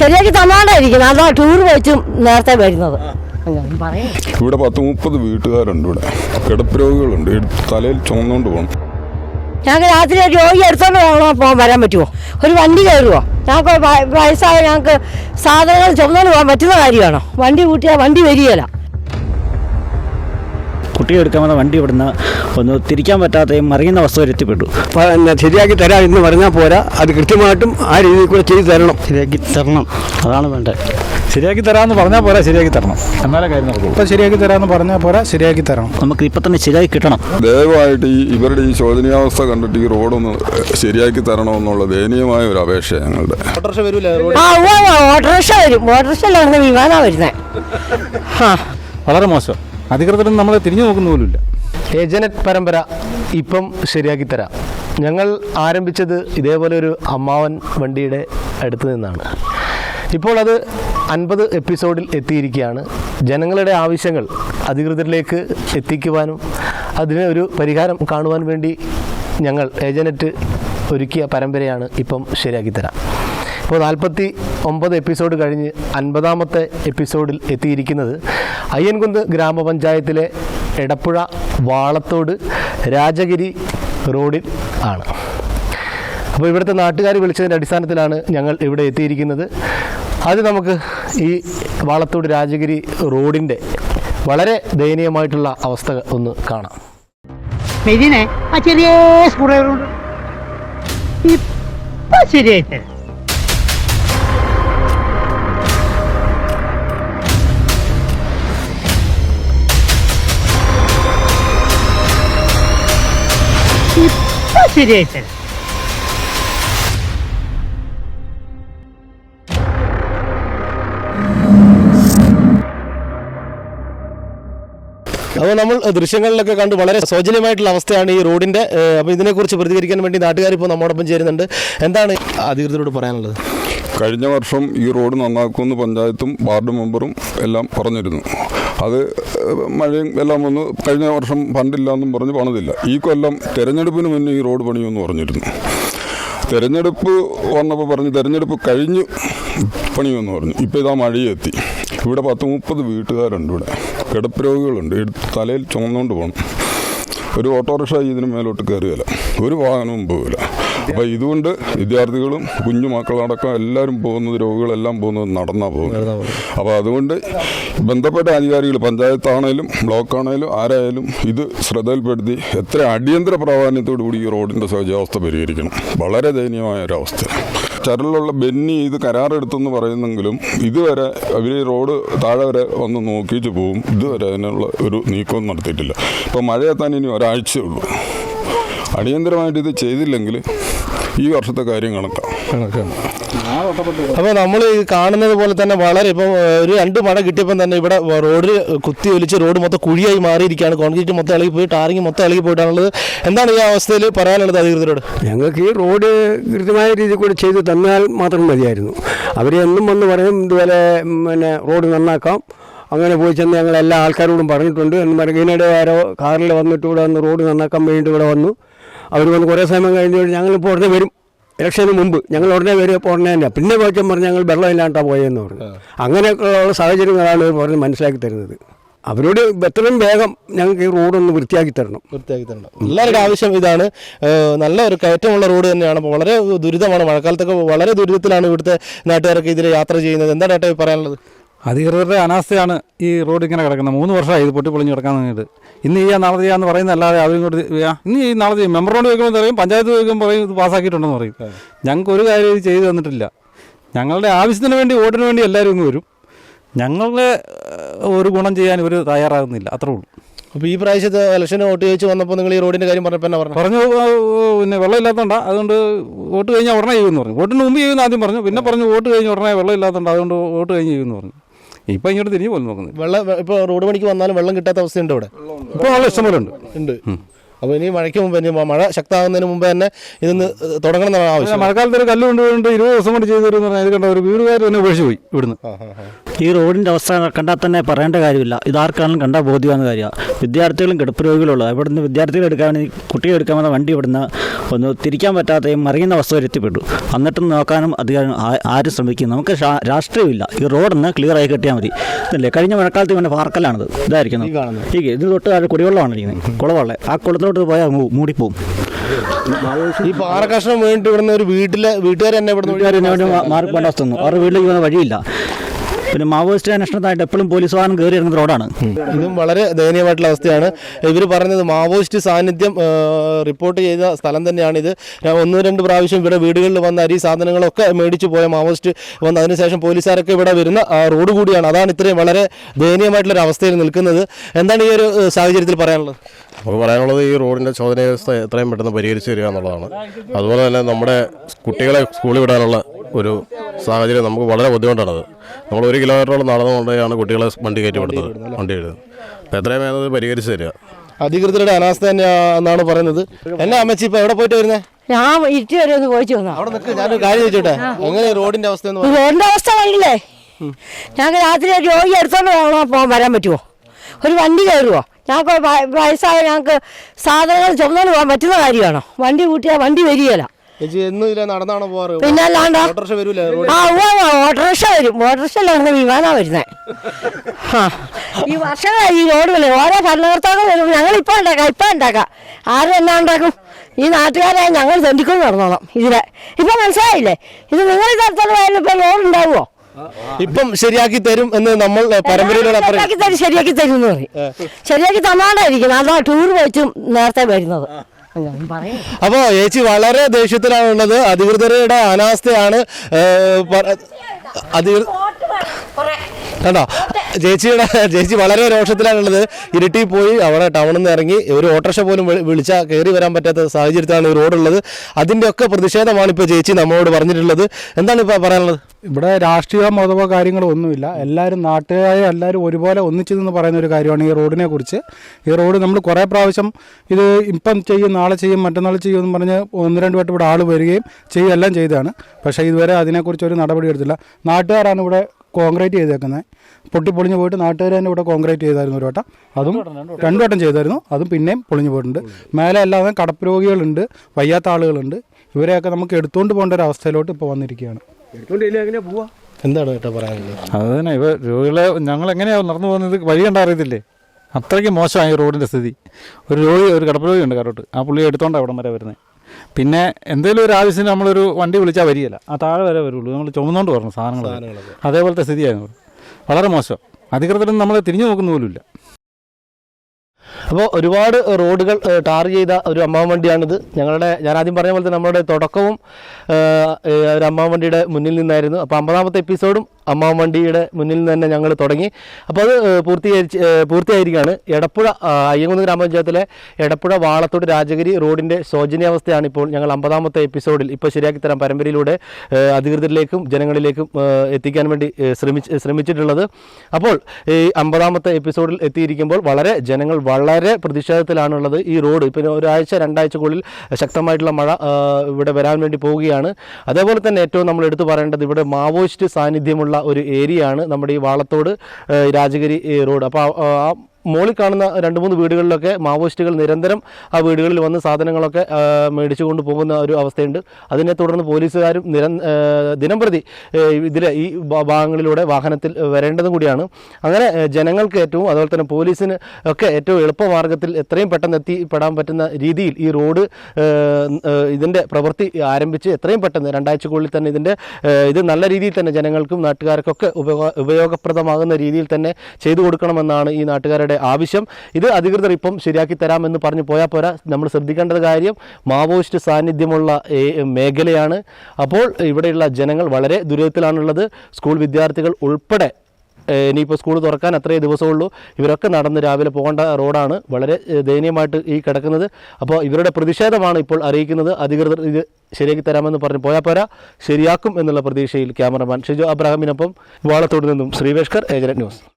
ശരിയാക്കി തന്നാണ്ടായിരിക്കുന്നത് അതാ ടൂർ വെച്ച് നേരത്തെ വരുന്നത്. ഇവിടെ പത്ത് മുപ്പത് വീട്ടുകാരുണ്ട് ഇവിടെ. കിടപ്പ് രോഗികളുണ്ട്. തലയിൽ ചുമന്നുകൊണ്ട് പോകണം ഞങ്ങൾക്ക് രാത്രി രോഗി എടുത്തോണ്ട് പോകണോ പോകാൻ വരാൻ പറ്റുമോ ഒരു വണ്ടി കയറുമോ ഞങ്ങൾക്ക് വയസ്സായ ഞങ്ങൾക്ക് സാധനങ്ങൾ ചുമന്നുകൊണ്ട് പോകാൻ പറ്റുന്ന കാര്യമാണോ? വണ്ടി കൂട്ടിയാൽ വണ്ടി വരികയില്ല. കുട്ടിയെ എടുക്കാൻ വന്ന വണ്ടി ഇവിടുന്ന് ഒന്ന് തിരിക്കാൻ പറ്റാത്തയും മറിയുന്ന അവസ്ഥ വരുത്തിപ്പെട്ടു പിന്നെ ശരിയാക്കി തരാം എന്ന് പറഞ്ഞാൽ പോരാ. അത് കൃത്യമായിട്ടും ആ രീതിയിൽ കൂടെ ചെയ്തു തരണം. ശരിയാക്കി തരണം. അതാണ് വേണ്ടത്. ശരിയാക്കി തരാമെന്ന് പറഞ്ഞാൽ പോരാ ശരിയാക്കി തരണം. എന്നാലേ കാര്യം നടക്കൂ. ഇപ്പം ശരിയാക്കി തരാമെന്ന് പറഞ്ഞാൽ പോരാ ശരിയാക്കി തരണം. നമുക്ക് ഇപ്പം തന്നെ ശരിയാക്കി കിട്ടണം. ദയവായിട്ട് ഈ ഇവരുടെ ഈ ശോചനീയാവസ്ഥ കണ്ടിട്ട് ഈ റോഡൊന്ന് ശരിയാക്കി തരണമെന്നുള്ള ദയനീയമായ ഒരു അപേക്ഷ ഞങ്ങളുടെ. ആ ഉവ്വ് ഉവ്വ് ഓട്ടോറിക്ഷ വരും. ഓട്ടോറിക്ഷ വിമാനമാണ് വരുന്നത് വളരെ മോശം. അധികൃതരും നമ്മളെ തിരിഞ്ഞു നോക്കുന്ന പോലുമില്ല. ഏജനറ്റ് പരമ്പര ഇപ്പം ശരിയാക്കി തരാം. ഞങ്ങൾ ആരംഭിച്ചത് ഇതേപോലെ ഒരു അമ്മാവൻ വണ്ടിയുടെ അടുത്ത് നിന്നാണ്. ഇപ്പോൾ അത് അൻപത് എപ്പിസോഡിൽ എത്തിയിരിക്കുകയാണ്. ജനങ്ങളുടെ ആവശ്യങ്ങൾ അധികൃതരിലേക്ക് എത്തിക്കുവാനും അതിന് ഒരു പരിഹാരം കാണുവാൻ വേണ്ടി ഞങ്ങൾ ഏജനറ്റ് ഒരുക്കിയ പരമ്പരയാണ് ഇപ്പം ശരിയാക്കി തരാം. ഇപ്പോൾ നാൽപ്പത്തി ഒമ്പത് എപ്പിസോഡ് കഴിഞ്ഞ് അൻപതാമത്തെ എപ്പിസോഡിൽ എത്തിയിരിക്കുന്നത് അയ്യൻകുന്ന് ഗ്രാമപഞ്ചായത്തിലെ എടപ്പുഴ വാളത്തോട് രാജഗിരി റോഡിൽ ആണ്. അപ്പോൾ ഇവിടുത്തെ നാട്ടുകാർ വിളിച്ചതിന്റെ അടിസ്ഥാനത്തിലാണ് ഞങ്ങൾ ഇവിടെ എത്തിയിരിക്കുന്നത്. അത് നമുക്ക് ഈ വാളത്തോട് രാജഗിരി റോഡിന്റെ വളരെ ദയനീയമായിട്ടുള്ള അവസ്ഥ ഒന്ന് കാണാം. ഇതിനെ ആ ചെറിയ സ്കൂളുകളുണ്ട് ഇപ്പൊ ശരിയായിട്ട് ഇപ്പൊ അപ്പോൾ നമ്മൾ ദൃശ്യങ്ങളിലൊക്കെ കണ്ട് വളരെ ശോചനീയമായിട്ടുള്ള അവസ്ഥയാണ് ഈ റോഡിന്റെ അപ്പോൾ ഇതിനെക്കുറിച്ച് പ്രതികരിക്കാൻ വേണ്ടി നാട്ടുകാർ ഇപ്പോൾ നമ്മോടൊപ്പം ചേരുന്നുണ്ട്. എന്താണ് അധികൃതരോട് പറയാനുള്ളത്? കഴിഞ്ഞ വർഷം ഈ റോഡ് നന്നാക്കുമെന്ന് പഞ്ചായത്തും വാർഡ് മെമ്പറും എല്ലാം പറഞ്ഞിരുന്നു. അത് മഴയും എല്ലാം വന്ന്. കഴിഞ്ഞ വർഷം ഫണ്ടില്ല എന്നും പറഞ്ഞ് പണിതില്ല. ഈ കൊല്ലം തെരഞ്ഞെടുപ്പിന് മുന്നേ ഈ റോഡ് പണിയുമെന്ന് പറഞ്ഞിരുന്നു. തെരഞ്ഞെടുപ്പ് വന്നപ്പോൾ പറഞ്ഞു തെരഞ്ഞെടുപ്പ് കഴിഞ്ഞ് പണിയുമെന്ന് പറഞ്ഞു. ഇപ്പോൾ ഇതാ മഴയെത്തി. ഇവിടെ പത്ത് മുപ്പത് വീട്ടുകാരുണ്ട് ഇവിടെ. കിടപ്പ് രോഗികളുണ്ട്. തലയിൽ ചുമന്നുകൊണ്ട് പോകണം ഒരു ഓട്ടോറിക്ഷ ഇതിന് മേലോട്ട് കയറുകയില്ല ഒരു വാഹനവും പോകില്ല അപ്പോൾ ഇതുകൊണ്ട് വിദ്യാർത്ഥികളും കുഞ്ഞു മക്കളടക്കം എല്ലാവരും പോകുന്നത് രോഗികളെല്ലാം പോകുന്നത് നടന്നാ പോകുന്നത്. അപ്പോൾ അതുകൊണ്ട് ബന്ധപ്പെട്ട അധികാരികൾ പഞ്ചായത്താണേലും ബ്ലോക്കാണേലും ആരായാലും ഇത് ശ്രദ്ധയിൽപ്പെടുത്തി എത്ര അടിയന്തര പ്രാധാന്യത്തോടു കൂടി ഈ റോഡിന്റെ സഹജാവസ്ഥ പരിഹരിക്കണം. വളരെ ദയനീയമായ ഒരവസ്ഥ ചരലുള്ള ബെന്നി ഇത് കരാറെടുത്തെന്ന് പറയുന്നെങ്കിലും ഇതുവരെ അവർ റോഡ് താഴെ വരെ വന്ന് നോക്കിയിട്ട് പോകും ഇതുവരെ അതിനുള്ള ഒരു നീക്കവും നടത്തിയിട്ടില്ല. ഇപ്പോൾ മഴയെത്താൻ ഇനി ഒരാഴ്ചയേ ഉള്ളൂ. അടിയന്തരമായിട്ട് ഇത് ചെയ്തില്ലെങ്കിൽ ഈ വർഷത്തെ കാര്യം കണക്കാം. അപ്പോൾ നമ്മൾ ഈ കാണുന്നത് പോലെ തന്നെ വളരെ ഇപ്പം ഒരു രണ്ട് മഴ കിട്ടിയപ്പം തന്നെ ഇവിടെ റോഡിൽ കുത്തി ഒലിച്ച് റോഡ് മൊത്തം കുഴിയായി മാറിയിരിക്കുകയാണ്. കോൺക്രീറ്റ് മൊത്തം ഇളകി പോയി ടാറിങ് മൊത്തം ഇളകി പോയിട്ടാണുള്ളത്. എന്താണ് ഈ അവസ്ഥയിൽ പറയാനുള്ളത് അധികൃതരോട്? ഞങ്ങൾക്ക് ഈ റോഡ് കൃത്യമായ രീതിയിൽ കൂടി ചെയ്തു തന്നാൽ മാത്രം മതിയായിരുന്നു. അവരെ എന്നും വന്ന് പറയും ഇതുപോലെ പിന്നെ റോഡ് നന്നാക്കാം. അങ്ങനെ പോയി ചെന്ന് ഞങ്ങൾ എല്ലാ ആൾക്കാരോടും പറഞ്ഞിട്ടുണ്ട്. എന്ന് ഇതിനിടെ ആരോ കാറിൽ വന്നിട്ട് ഇവിടെ വന്ന് റോഡ് നന്നാക്കാൻ വേണ്ടി ഇവിടെ വന്നു. അവർ വന്ന് കുറേ സമയം കഴിഞ്ഞ് ഞങ്ങളിപ്പോൾ ഉടനെ വരും. ഇലക്ഷന് മുമ്പ് ഞങ്ങൾ ഉടനെ വരും ഇപ്പോൾ ഉടനെ തന്നെ. പിന്നെ പോയിട്ട് പറഞ്ഞ് ഞങ്ങൾ വെള്ളമില്ലാണ്ടാണ് പോയെന്ന് പറഞ്ഞു. അങ്ങനെയൊക്കെയുള്ള സാഹചര്യങ്ങളാണ് പറഞ്ഞ് മനസ്സിലാക്കി തരുന്നത്. അവരോട് എത്രയും വേഗം ഞങ്ങൾക്ക് ഈ റോഡൊന്ന് വൃത്തിയാക്കി തരണം. വൃത്തിയാക്കി തരണം. എല്ലാവരുടെ ആവശ്യം ഇതാണ്. നല്ല ഒരു കയറ്റമുള്ള റോഡ് തന്നെയാണ്. അപ്പോൾ വളരെ ദുരിതമാണ്. മഴക്കാലത്തൊക്കെ വളരെ ദുരിതത്തിലാണ് ഇവിടുത്തെ നാട്ടുകാരൊക്കെ ഇതിൽ യാത്ര ചെയ്യുന്നത്. എന്താണ് ഏട്ടാ പറയാനുള്ളത് അധികൃതരുടെ അനാസ്ഥയാണ് ഈ റോഡ് ഇങ്ങനെ കിടക്കുന്നത്. മൂന്ന് വർഷമായി ഇത് പൊട്ടി പൊളിഞ്ഞ് കിടക്കാൻ തുടങ്ങിയിട്ട് ഇന്ന് ചെയ്യാൻ നാളെ ചെയ്യാന്ന് പറയുന്ന അല്ലാതെ അവരും ചെയ്യാ, ഇന്ന് ഈ നാളെ ചെയ്യും. മെമ്പറോട് ചോദിക്കുമ്പോൾ പറയും പഞ്ചായത്ത് ചോദിക്കുമ്പോൾ പറയും ഇത് പാസ്സാക്കിയിട്ടുണ്ടെന്ന് പറയും. ഞങ്ങൾക്ക് ഒരു കാര്യം ഇത് ചെയ്തു തന്നിട്ടില്ല. ഞങ്ങളുടെ ആവശ്യത്തിന് വേണ്ടി വോട്ടിന് വേണ്ടി എല്ലാവരും ഇങ്ങ് വരും. ഞങ്ങളുടെ ഒരു ഗുണം ചെയ്യാൻ ഇവർ തയ്യാറാകുന്നില്ല. അത്രേ ഉള്ളൂ. അപ്പോൾ ഈ പ്രാവശ്യത്തെ ഇലക്ഷന് വോട്ട് ചോദിച്ച് വന്നപ്പോൾ നിങ്ങൾ ഈ റോഡിന്റെ കാര്യം പറഞ്ഞപ്പോൾ എന്നാ പറഞ്ഞു പറഞ്ഞു "ഓ, ഓ, പിന്നെ വെള്ളം ഇല്ലാത്തതുകൊണ്ട് അതുകൊണ്ട് വോട്ട് കഴിഞ്ഞാൽ ഉടനെ ചെയ്യുമെന്ന് പറഞ്ഞു. വോട്ടിന് മുമ്പ് ചെയ്യുമെന്ന് ആദ്യം പറഞ്ഞു. പിന്നെ പറഞ്ഞു വോട്ട് കഴിഞ്ഞ് ഉടനെ വെള്ളം ഇല്ലാത്തതുകൊണ്ട് അതുകൊണ്ട് വോട്ട് കഴിഞ്ഞ് ചെയ്യുമെന്ന് പറഞ്ഞു. ഇപ്പം ഇങ്ങോട്ട് തിരിഞ്ഞു പോലും നോക്കുന്നത് വെള്ളം ഇപ്പൊ റോഡ് പണിക്ക് വന്നാലും വെള്ളം കിട്ടാത്ത അവസ്ഥയുണ്ട് ഇവിടെ ഇപ്പൊ വെള്ളം ഇഷ്ടംപോലെ ഉണ്ട്. ഉണ്ട് അപ്പോൾ ഇനി മഴയ്ക്ക് മുമ്പ് ഇനി മഴ ശക്തമാകുന്നതിന് മുമ്പ് തന്നെ ഇതൊന്ന് തുടങ്ങണം എന്നാണ് ആവശ്യം. മഴക്കാലത്ത് ഒരു കല്ല് കൊണ്ടുപോയിട്ട് ഇരുപത് ദിവസം കൊണ്ട് ചെയ്തു തരുമെന്ന് പറഞ്ഞാൽ കണ്ട ഒരു വീടുകാർ തന്നെ ഉപേക്ഷിച്ച് പോയി ഇവിടുന്ന്. ഈ റോഡിന്റെ അവസ്ഥ കണ്ടാൽ തന്നെ പറയേണ്ട കാര്യമില്ല. ഇതാർക്കാണെങ്കിലും കണ്ടാൽ ബോധ്യമാകുന്ന കാര്യമാണ്. വിദ്യാർത്ഥികളും കിടപ്പ് രോഗികളുള്ളത് ഇവിടെ നിന്ന് വിദ്യാർത്ഥികൾ എടുക്കാൻ വേണ്ടി കുട്ടികൾ എടുക്കാൻ വന്ന വണ്ടി ഇവിടുന്ന് ഒന്ന് തിരിക്കാൻ പറ്റാതെയും മറിയുന്ന അവസ്ഥ വരെ എത്തിപ്പെട്ടു. എന്നിട്ടും നോക്കാനും അധികാരം ആരും ശ്രമിക്കും നമുക്ക് രാഷ്ട്രീയമില്ല. ഈ റോഡൊന്ന് ക്ലിയർ ആയി കിട്ടിയാൽ മതി. ഇതല്ലേ? കഴിഞ്ഞ മഴക്കാലത്ത് ഇവന്റെ പാർക്കലാണിത് ഇതായിരിക്കുന്നത് ഈ ഇത് തൊട്ട് താഴെ കുടിവെള്ളമാണ് ഇരിക്കുന്നത്. കുളവെള്ളം. ആ കുളത്തിലോട്ട് പോയാൽ മൂടിപ്പോവും. ഈ പാറ കഷ്ണം വേണ്ടി ഇവിടുന്ന് ഒരു വീട്ടിലെ വീട്ടുകാരെന്നെ ഇവിടുന്ന് വീട്ടുകാർ ഇതിനു വേണ്ടി മാ- മാറി പോകേണ്ട അവസ്ഥ ഒന്നും അവരുടെ വീട്ടിലേക്ക് പോകുന്ന വഴിയില്ല. പിന്നെ മാവോയിസ്റ്റ് അന്വേഷണത്തായിട്ട് എപ്പോഴും പോലീസ് വാഹനം കയറി ഇറങ്ങുന്ന റോഡാണ് ഇതും വളരെ ദയനീയമായിട്ടുള്ള അവസ്ഥയാണ്. ഇവർ പറഞ്ഞത് മാവോയിസ്റ്റ് സാന്നിധ്യം റിപ്പോർട്ട് ചെയ്ത സ്ഥലം തന്നെയാണ് ഇത്. ഒന്ന് രണ്ട് പ്രാവശ്യം ഇവിടെ വീടുകളിൽ വന്ന അരി സാധനങ്ങളൊക്കെ മേടിച്ചു പോയ മാവോയിസ്റ്റ് വന്ന് അതിനുശേഷം പോലീസുകാരൊക്കെ ഇവിടെ വരുന്ന ആ, റോഡ് കൂടിയാണ്. അതാണ് ഇത്രയും വളരെ ദയനീയമായിട്ടുള്ള ഒരു അവസ്ഥയിൽ നിൽക്കുന്നത്. എന്താണ് ഈ ഒരു സാഹചര്യത്തിൽ പറയാനുള്ളത്? നമുക്ക് പറയാനുള്ളത് ഈ റോഡിന്റെ ചോദന വ്യവസ്ഥ എത്രയും പെട്ടെന്ന് പരിഹരിച്ചു തരിക എന്നുള്ളതാണ്. അതുപോലെ തന്നെ നമ്മുടെ കുട്ടികളെ സ്കൂളിൽ വിടാനുള്ള ഒരു സാഹചര്യം നമുക്ക് വളരെ ബുദ്ധിമുട്ടാണത്. നമ്മൾ ഒരു കിലോമീറ്ററോളം നടന്നുകൊണ്ടാണ് കുട്ടികളെ വണ്ടി കയറ്റി വിടുന്നത്. വണ്ടി എഴുതുന്നത് അപ്പോൾ എത്രയും വേഗം അത് പരിഹരിച്ച് തരിക. അധികൃതരുടെ അനാസ്ഥ തന്നെയാണെന്നാണ് പറയുന്നത്. എന്നാ അമ്മച്ചി ഇപ്പൊ എവിടെ പോയിട്ട് വരുന്നേ? ഞാൻ ഇരുട്ടി വരെ ഒന്ന് പോയിച്ചു വന്നു അവിടെ നിൽക്ക് ഞാനൊരു കാര്യം ചോദിച്ചോട്ടെ? എങ്ങനെ റോഡിന്റെ അവസ്ഥ എന്ന് റോഡിന്റെ അവസ്ഥ കണ്ടില്ലേ ഞങ്ങൾക്ക് രാത്രി ഒരു രോഗി എടുത്തോണ്ട് വേണോ പോകാൻ വരാൻ പറ്റുമോ ഒരു വണ്ടി കയറുമോ ഞങ്ങൾക്ക് വയസ്സായ ഞങ്ങൾക്ക് സാധനങ്ങൾ ചുമന്നു പോകാൻ പറ്റുന്ന കാര്യമാണോ? വണ്ടി കൂട്ടിയാൽ വണ്ടി വരികയില്ല. ചേച്ചി എന്നും ഇല്ല നടന്നാണോ പോവാറ്? പിന്നെ അല്ലാണ്ട്? ഓട്ടോറിക്ഷ വരൂലേ റോഡ്? ആ ഉവ്വ ഉവ്വ, ഓട്ടോറിക്ഷ വരും. ഓട്ടോറിക്ഷയിലാണ് വിമാനാ വരുന്നത് ആ ഈ വർഷങ്ങളായി ഈ റോഡ് വരും ഓരോ ഭരണകർത്താക്കൾ വരും ഞങ്ങൾ ഇപ്പം ഉണ്ടാക്കാം ഇപ്പം ഉണ്ടാക്കാം. ആരും എന്നാ ഉണ്ടാക്കും? ഈ നാട്ടുകാരെ ഞങ്ങൾ തെണ്ടിക്കൊണ്ട് നടന്നോളാം ഇതിലെ. ഇപ്പം മനസ്സിലായില്ലേ? ഇത് നിങ്ങൾ തരത്തോളം പോയാലും ഇപ്പം റോഡ് ഉണ്ടാവുമോ ഇപ്പം ശരിയാക്കി തരും എന്ന് നമ്മൾ പരമ്പരയിലൂടെ പറയും ശരിയാക്കി തരും ശരിയാക്കി തരും എന്ന് പറയും. ശരിയാക്കി തന്നാണ്ടായിരിക്കും. അതാ ടൂർ വെച്ചും നേരത്തെ വരുന്നത്. അപ്പോൾ ചേച്ചി വളരെ ദേഷ്യത്തിലാണ് ഉള്ളത് അധികൃതരുടെ അനാസ്ഥയാണ് പറ- കണ്ടോ? ചേച്ചിയുടെ ചേച്ചി വളരെ രോഷത്തിലാണുള്ളത്. ഇരുട്ടി പോയി അവിടെ ടൗണിൽ നിന്ന് ഇറങ്ങി ഒരു ഓട്ടോറിക്ഷ പോലും വിളി- വിളിച്ചാൽ കയറി വരാൻ പറ്റാത്ത സാഹചര്യത്തിലാണ് ഈ റോഡുള്ളത്. അതിന്റെയൊക്കെ പ്രതിഷേധമാണ് ഇപ്പോൾ ചേച്ചി നമ്മളോട് പറഞ്ഞിട്ടുള്ളത്. എന്താണ് ഇപ്പോൾ പറയാനുള്ളത്? ഇവിടെ രാഷ്ട്രീയ മതമോ കാര്യങ്ങളോ ഒന്നുമില്ല. എല്ലാവരും നാട്ടുകാരെ എല്ലാവരും ഒരുപോലെ ഒന്നിച്ചു നിന്ന് പറയുന്ന ഒരു കാര്യമാണ് ഈ റോഡിനെ കുറിച്ച്. ഈ റോഡ് നമ്മൾ കുറേ പ്രാവശ്യം ഇത് ഇപ്പം ചെയ്യും നാളെ ചെയ്യും മറ്റന്നാൾ ചെയ്യും എന്ന് പറഞ്ഞ് ഒന്ന് രണ്ട് വട്ടം ഇവിടെ ആൾ വരികയും ചെയ്യുകയും എല്ലാം ചെയ്തതാണ്. പക്ഷേ ഇതുവരെ അതിനെക്കുറിച്ച് ഒരു നടപടി എടുത്തില്ല. നാട്ടുകാരാണ് ഇവിടെ കോൺക്രീറ്റ് ചെയ്തേക്കുന്നത്. പൊട്ടിപ്പൊളിഞ്ഞ് പോയിട്ട് നാട്ടുകാർ തന്നെ ഇവിടെ കോൺക്രീറ്റ് ചെയ്തായിരുന്നു ഒരു വട്ടം. അതും രണ്ടു വട്ടം ചെയ്തായിരുന്നു. അതും പിന്നെയും പൊളിഞ്ഞു പോയിട്ടുണ്ട്. മേലെ അല്ലാതെ കടപ്പ് രോഗികളുണ്ട് വയ്യാത്ത ആളുകളുണ്ട്. ഇവരെയൊക്കെ നമുക്ക് എടുത്തുകൊണ്ട് പോകേണ്ട ഒരു അവസ്ഥയിലോട്ട് ഇപ്പോൾ വന്നിരിക്കുകയാണ്. എന്താണ് കേട്ടോ പറയാനുള്ളത്? അത് തന്നെ. ഇവ രോഗികളെ ഞങ്ങൾ എങ്ങനെയാവും നടന്നു പോകുന്നത് വഴി കണ്ടാ അറിയത്തില്ലേ? അത്രയ്ക്ക് മോശമായി റോഡിന്റെ സ്ഥിതി. ഒരു രോഗി ഒരു കിടപ്പ് രോഗിയുണ്ട് കാരോട്ട്. ആ പുള്ളി എടുത്തോണ്ടാണ് അവിടം വരെ വരുന്നത് പിന്നെ എന്തെങ്കിലും ഒരു ആവശ്യത്തിന് നമ്മളൊരു വണ്ടി വിളിച്ചാൽ വരികയില്ല. ആ താഴെ വരെ വരുള്ളൂ. നമ്മൾ ചുമന്നുകൊണ്ട് വരണം സാധനങ്ങൾ അതേപോലത്തെ സ്ഥിതിയായിരുന്നു. വളരെ മോശം. അധികൃതരും നമ്മളെ തിരിഞ്ഞു നോക്കുന്ന പോലുമില്ല. അപ്പോൾ ഒരുപാട് റോഡുകൾ ടാർ ചെയ്ത ഒരു അമ്മാവൻ വണ്ടിയാണിത്. ഞങ്ങളുടെ ഞാൻ ആദ്യം പറഞ്ഞ പോലെ തന്നെ നമ്മുടെ തുടക്കവും ഒരു അമ്മാവൻ വണ്ടിയുടെ മുന്നിൽ നിന്നായിരുന്നു. അപ്പോൾ അമ്പതാമത്തെ എപ്പിസോഡും അമ്മാവൻ വണ്ടിയുടെ മുന്നിൽ നിന്ന് തന്നെ ഞങ്ങൾ തുടങ്ങി. അപ്പോൾ അത് പൂർത്തീകരിച്ച് പൂർത്തിയായിരിക്കുകയാണ്. എടപ്പുഴ അയ്യങ്കുന്ന് ഗ്രാമപഞ്ചായത്തിലെ എടപ്പുഴ വാളത്തോട് രാജഗിരി റോഡിന്റെ ശോചനീയാവസ്ഥയാണ് ഇപ്പോൾ ഞങ്ങൾ അമ്പതാമത്തെ എപ്പിസോഡിൽ ഇപ്പോൾ ശരിയാക്കി തരാം പരമ്പരയിലൂടെ അധികൃതരിലേക്കും ജനങ്ങളിലേക്കും എത്തിക്കാൻ വേണ്ടി ശ്രമിച്ച് ശ്രമിച്ചിട്ടുള്ളത്. അപ്പോൾ ഈ അമ്പതാമത്തെ എപ്പിസോഡിൽ എത്തിയിരിക്കുമ്പോൾ വളരെ ജനങ്ങൾ വളരെ പ്രതിഷേധത്തിലാണുള്ളത്. ഈ റോഡ് ഇപ്പം ഒരാഴ്ച രണ്ടാഴ്ചക്കുള്ളിൽ ശക്തമായിട്ടുള്ള മഴ ഇവിടെ വരാൻ വേണ്ടി പോവുകയാണ്. അതേപോലെ തന്നെ ഏറ്റവും നമ്മൾ എടുത്തു പറയേണ്ടത് ഇവിടെ മാവോയിസ്റ്റ് സാന്നിധ്യമുള്ള ഒരു ഏരിയയാണ് നമ്മുടെ ഈ വാളത്തോട് രാജഗിരി റോഡ്. അപ്പോൾ മോളിൽ കാണുന്ന രണ്ട് മൂന്ന് വീടുകളിലൊക്കെ മാവോയിസ്റ്റുകൾ നിരന്തരം ആ വീടുകളിൽ വന്ന് സാധനങ്ങളൊക്കെ മേടിച്ചു കൊണ്ട് പോകുന്ന ഒരു അവസ്ഥയുണ്ട്. അതിനെ തുടർന്ന് പോലീസുകാരും നിര ദിനംപ്രതി ഇതിലെ ഈ ഭാഗങ്ങളിലൂടെ വാഹനത്തിൽ വരേണ്ടതും കൂടിയാണ്. അങ്ങനെ ജനങ്ങൾക്ക് ഏറ്റവും അതുപോലെ തന്നെ പോലീസിന് ഒക്കെ ഏറ്റവും എളുപ്പമാർഗത്തിൽ എത്രയും പെട്ടെന്ന് എത്തിപ്പെടാൻ പറ്റുന്ന രീതിയിൽ ഈ റോഡ് ഇതിന്റെ പ്രവൃത്തി ആരംഭിച്ച് എത്രയും പെട്ടെന്ന് രണ്ടാഴ്ചക്കുള്ളിൽ തന്നെ ഇതിന്റെ ഇത് നല്ല രീതിയിൽ തന്നെ ജനങ്ങൾക്കും നാട്ടുകാർക്കൊക്കെ ഉപയോഗ ഉപയോഗപ്രദമാകുന്ന രീതിയിൽ തന്നെ ചെയ്തു കൊടുക്കണമെന്നാണ് ഈ നാട്ടുകാരുടെ ആവശ്യം. ഇത് അധികൃതർ ഇപ്പം ശരിയാക്കി തരാമെന്ന് പറഞ്ഞു പോയാൽ പോരാ. നമ്മൾ ശ്രദ്ധിക്കേണ്ടത് കാര്യം മാവോയിസ്റ്റ് സാന്നിധ്യമുള്ള മേഖലയാണ്. അപ്പോൾ ഇവിടെയുള്ള ജനങ്ങൾ വളരെ ദുരിതത്തിലാണുള്ളത്. സ്കൂൾ വിദ്യാർത്ഥികൾ ഉൾപ്പെടെ ഇനിയിപ്പോൾ സ്കൂൾ തുറക്കാൻ അത്രയേ ദിവസമുള്ളൂ. ഇവരൊക്കെ നടന്ന് രാവിലെ പോകേണ്ട റോഡാണ് വളരെ ദയനീയമായിട്ട് ഈ കിടക്കുന്നത്. അപ്പോൾ ഇവരുടെ പ്രതിഷേധമാണ് ഇപ്പോൾ അറിയിക്കുന്നത്. അധികൃതർ ഇത് ശരിയാക്കി തരാമെന്ന് പറഞ്ഞ് പോയാൽ പോരാ. ശരിയാക്കും എന്നുള്ള പ്രതീക്ഷയിൽ ക്യാമറമാൻ ഷിജു അബ്രഹാമിനൊപ്പം വാളത്തോട് നിന്നും ശ്രീവേഷ്കർ ഏജന്റ് ന്യൂസ്.